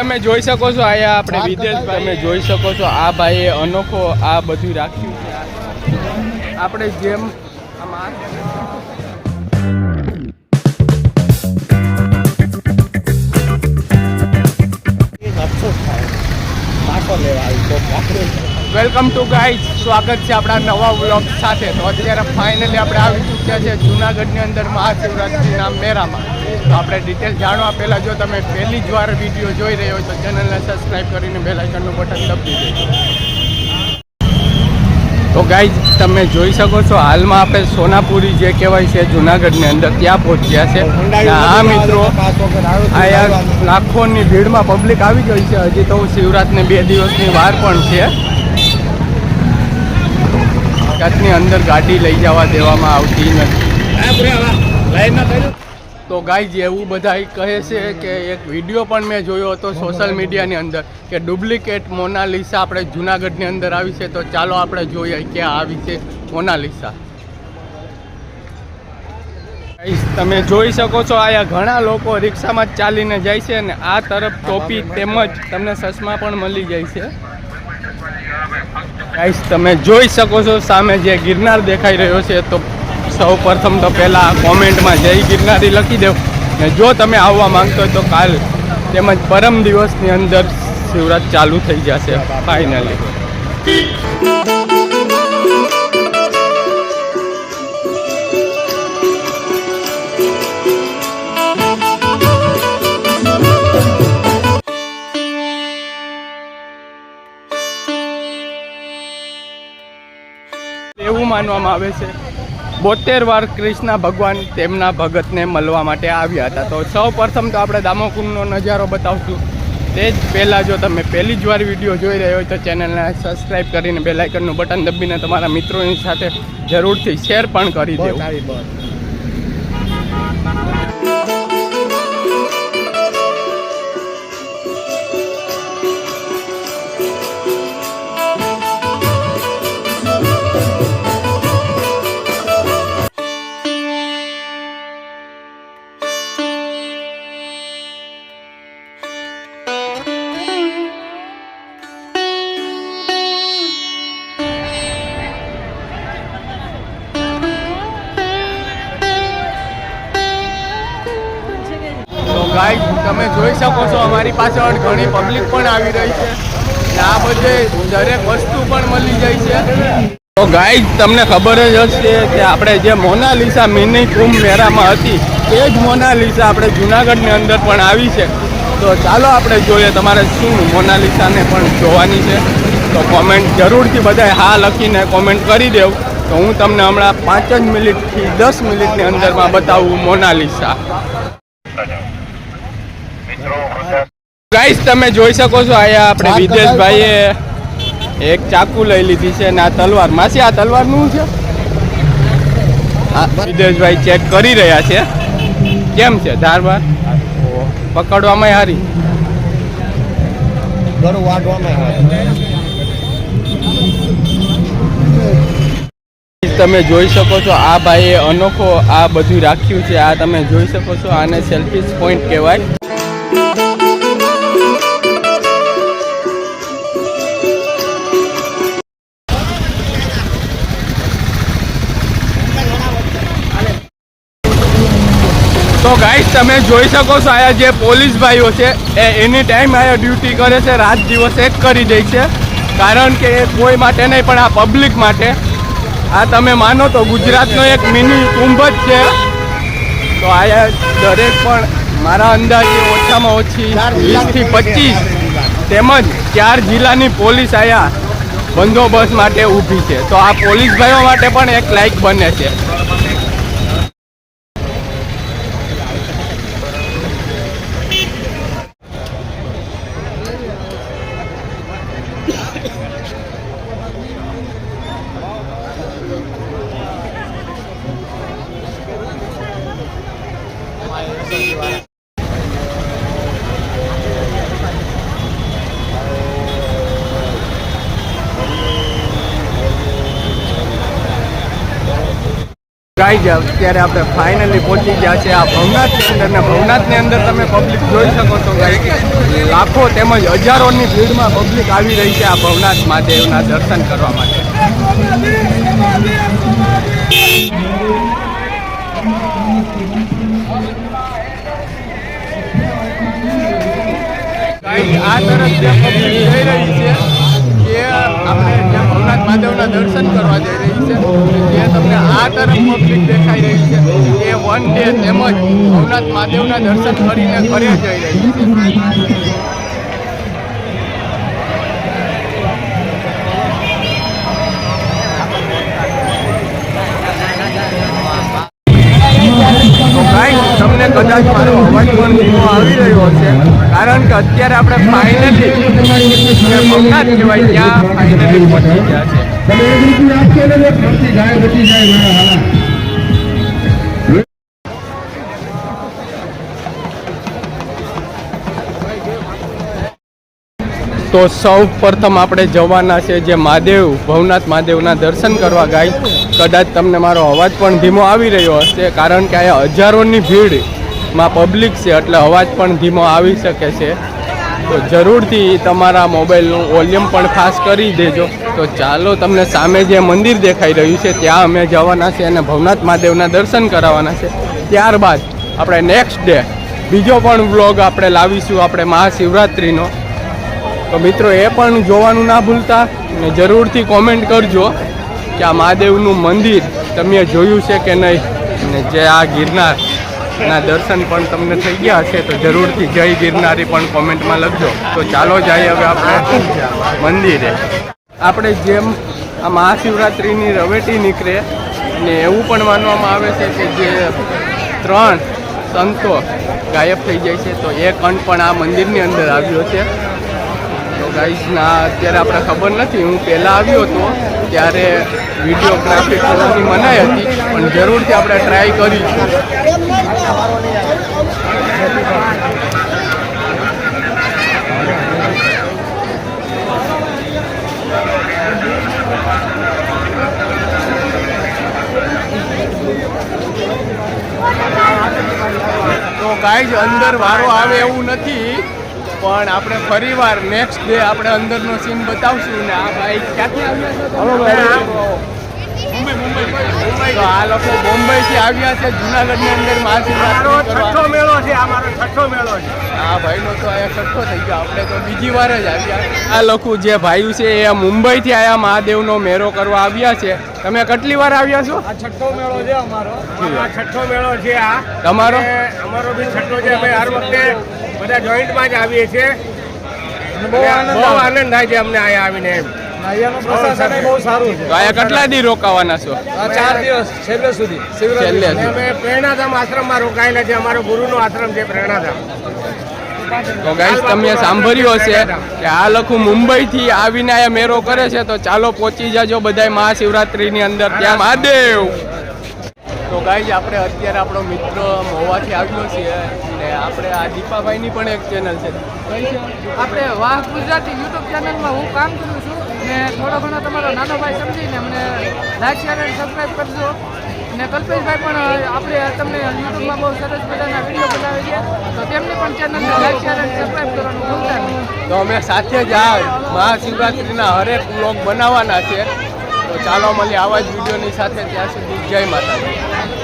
તમે જોઈ શકો છો અહીંયા આપણે વિદેશ તમે જોઈ શકો છો આ ભાઈએ અનોખો આ બધું રાખ્યું છે. આપણે જેમ વેલકમ ટુ ગાઈઝ સ્વાગત છે આપણા નવા વ્લોગ સાથે. તો અત્યારે ફાઇનલી આપણે આવી ચૂક્યા છે જુનાગઢની અંદર મહાશિવરાત્રિના મેળામાં. આપણે ડિટેલ જાણવા પહેલાં જો તમે પહેલી જ વાર વીડિયો જોઈ રહ્યો હોય તો ચેનલને સબસ્ક્રાઈબ કરીને બેલ આઇકનનું બટન દબી દેજો. તો ગાઈઝ તમે જોઈ શકો છો હાલમાં આપણે સોનાપુરી જે કહેવાય છે જુનાગઢની અંદર ત્યાં પહોંચ્યા છે. આ મિત્રો અહીંયા લાખોની ભીડમાં પબ્લિક આવી ગઈ છે. હજી તો શિવરાતને બે દિવસની વાર પણ છે. કચ્છની અંદર ગાડી લઈ જવા દેવામાં આવતી નથી. તો ગાઈ એવું બધા કહે છે કે એક વીડિયો પણ મેં જોયો હતો સોશિયલ મીડિયાની અંદર કે ડુપ્લિકેટ મોનાલિસા આપણે જુનાગઢની અંદર આવી છે. તો ચાલો આપણે જોઈએ ક્યાં આવી છે મોનાલિસા તમે જોઈ શકો છો અહીંયા ઘણા લોકો રિક્ષામાં જ ચાલીને જાય છે અને આ તરફ ટોપી તેમજ તમને ચશ્મા પણ મળી જાય છે. ગાઈસ તમે જોઈ શકો છો સામે જે ગિરનાર દેખાઈ રહ્યો છે તો સૌ પ્રથમ તો પહેલાં કોમેન્ટમાં જય ગિરનારી લખી દેવ. ને જો તમે આવવા માંગતો હોય તો કાલ તેમજ પરમ દિવસની અંદર શિવરાત ચાલુ થઈ જશે ફાઇનલી એવું માનવામાં આવે છે. બોતેર વાર કૃષ્ણ ભગવાન તેમના ભગતને મળવા માટે આવ્યા હતા. તો સૌ પ્રથમ તો આપણે દામોકુંડનો નજારો બતાવશું. તે જ પહેલાં જો તમે પહેલી જ વાર વીડિયો જોઈ રહ્યો હોય તો ચેનલને સબસ્ક્રાઈબ કરીને બેલાઇકનનું બટન દબીને તમારા મિત્રોની સાથે જરૂરથી શેર પણ કરી દેવું. તમે જોઈ શકો છો, અમારી પાછળ ઘણી પબ્લિક પણ આવી રહી છે. આ બધે દરેક વસ્તુ પણ મળી જાય છે. તો ગાઈડ તમને ખબર જ હશે કે આપણે જે મોનાલિસા મિની કુંભ મેળામાં હતી એ જ મોનાલિસા આપણે જુનાગઢની અંદર પણ આવી છે. તો ચાલો આપણે જોઈએ તમારે શું મોનાલિસાને પણ જોવાની છે. તો કોમેન્ટ જરૂરથી બધાએ હા લખીને કોમેન્ટ કરી દેવું. તો હું તમને હમણાં પાંચ જ મિનિટથી દસ મિનિટની અંદરમાં બતાવું મોનાલિસા. ગાઈસ તમે જોઈ શકો છો અહીંયા આપણે વિદેશભાઈએ એક ચાકુ લઈ લીધી છે અને આ તલવાર. માસી આ તલવારનું છે? વિદેશભાઈ ચેક કરી રહ્યા છે. કેમ છે ધારવાર? પકડવામાં હારી. તમે જોઈ શકો છો આ ભાઈએ અનોખો આ બધું રાખ્યું છે. આ તમે જોઈ શકો છો આને સેલ્ફી પોઈન્ટ કહેવાય. તો ગાઈસ તમે જોઈ શકો છો આયા જે પોલીસ ભાઈઓ છે એ એની ટાઈમ આયા ડ્યુટી કરે છે રાત દિવસ એક કરી દે છે. કારણ કે એ કોઈ માટે નહીં પણ આ પબ્લિક માટે. આ તમે માનો તો ગુજરાતનો એક મિની કુંભ જ છે. તો આયા દરેક પણ મારા અંદાજે ઓછામાં ઓછી વીસથી પચીસ તેમજ ચાર જિલ્લાની પોલીસ આયા બંદોબસ્ત માટે ઊભી છે. તો આ પોલીસ ભાઈઓ માટે પણ એક લાઇક બને છે. ગાઈ જાવ ત્યારે આપણે ફાઇનલી પહોંચી ગયા છે આ ભવનાથની અંદર ને ભવનાથની અંદર તમે પબ્લિક જોઈ શકો છો લાખો તેમજ હજારોની ભીડમાં પબ્લિક આવી રહી છે આ ભવનાથ મહાદેવના દર્શન કરવા માટે. છે દર્શન છે. તમને છે કરીને ઘરે છે. તમને કદાચ મારો અવાજ પણ આવી રહ્યો હશે. કારણ કે અત્યારે આપણે ફાઇનલી જે ભવનાથ કહેવાય ત્યાં ફાઇનલી પહોંચી ગયા છે. તો સૌ પ્રથમ આપણે જવાના છે જે મહાદેવ ભવનાથ મહાદેવના દર્શન કરવા ગાય. કદાચ તમને મારો અવાજ પણ ધીમો આવી રહ્યો હશે કારણ કે અહીંયા હજારોની ભીડમાં પબ્લિક છે, એટલે અવાજ પણ ધીમો આવી શકે છે. તો જરૂરથી તમારા મોબાઈલનું વોલ્યુમ પણ ખાસ કરી દેજો. તો ચાલો તમને સામે જે મંદિર દેખાઈ રહ્યું છે, ત્યાં અમે જવાના છે અને ભવનાથ મહાદેવના દર્શન કરાવવાના છે. ત્યારબાદ આપણે નેક્સ્ટ ડે બીજો પણ વ્લોગ આપણે લાવીશું, આપણે મહાશિવરાત્રિનો. તો મિત્રો, એ પણ જોવાનું ના ભૂલતા અને જરૂરથી કોમેન્ટ કરજો કે આ મહાદેવનું મંદિર તમે જોયું છે કે નહીં? અને જે આ ગિરનારના દર્શન પણ તમને થઈ ગયા હશે તો જરૂરથી જય ગિરનારી પણ કોમેન્ટમાં લખજો. તો ચાલો જઈએ હવે આપણે મંદિરે. આપણે જેમ આ મહાશિવરાત્રિની રવેટી નીકળે ને એવું પણ માનવામાં આવે છે કે જે ત્રણ સંતો ગાયબ થઈ જાય છે, તો એ કંઠ પણ આ મંદિરની અંદર આવ્યો છે. તો ગાઈસ ના, અત્યારે આપણે ખબર નથી. હું પહેલાં આવ્યો હતો, ત્યારે વિડીયોગ્રાફી કરવાની મનાઈ હતી, પણ જરૂરથી આપણે ટ્રાય કરીશું. તો ગાઈઝ અંદર વારો આવે એવું નથી પણ આપણે ફરીવાર નેક્સ્ટ ડે આપણે અંદરનો સીન બતાવશું ને આ ભાઈ ક્યાંથી આવ્યા છે તો આ લોકો બોમ્બે થી આવ્યા છે જુનાગઢની અંદર મહાશિવરાત્રી કરવા. મેળો છે આ મારો છઠ્ઠો મેળો છે. આ ભાઈનો તો અહીંયા છઠ્ઠો થઈ ગયો. આપણે તો બીજી વાર જ આવ્યા. આ લોકો જે ભાઈઓ છે એ મુંબઈથી આયા મહાદેવનો મેળો કરવા આવ્યા છે. તમે કેટલી વાર આવ્યા છો? આ છઠ્ઠો મેળો છે અમારો. આ છઠ્ઠો મેળો છે આ. તમારો? અમારો બી છઠ્ઠો છે. અમે હર વખતે બધા જોઈન્ટમાં જ આવીએ છીએ. બહુ આનંદ બહુ આનંદ થાય છે અમને અહીંયા આવીને એમ. અહીંયાનું પ્રશાસન બહુ સારું છે. તો અહીંયા કેટલા દી રોકાવાના છો? આ ચાર દિવસ છેલ્લે સુધી. છેલ્લે અમે પ્રેરણાધામ આશ્રમમાં રોકાયેલા છે અમારો ગુરુનો આશ્રમ છે પ્રેરણાધામ. તો ગાઈસ તમે સાંભળ્યું હશે કે આ મુંબઈ મુંબઈથી આવીને અહીંયા મેળો કરે છે. તો ચાલો પહોંચી જાજો બધાય મહાશિવરાત્રિની અંદર. ત્યાં મહાદેવ. તો ગાઈસ આપણે અત્યારે આપણો મિત્ર મોવાથી આવ્યો છીએ અને આપણે આ દીપાભાઈની પણ એક ચેનલ છે. છે આપણે વાહ ગુજરાતી યુટ્યુબ ચેનલમાં હું કામ કરું છું. ને થોડો ઘણો તમારો નાનો ભાઈ સમજીને અમને લાઈક શેર અને સબસ્ક્રાઈબ કરજો. અને કલ્પેશભાઈ પણ આપણે તમને યુટ્યુબમાં બહુ સરસ મજાના વીડિયો બનાવી છે. તો તેમની પણ ચેનલને લાઈક શેર અને સબસ્ક્રાઈબ કરવાનું ભૂલતા તો અમે સાથે જ આ મહાશિવરાત્રિના હરેક બ્લોગ બનાવવાના છે. તો ચાલો મળીએ આવા જ વિડીયોની સાથે ત્યાં સુધી જય માતાજી.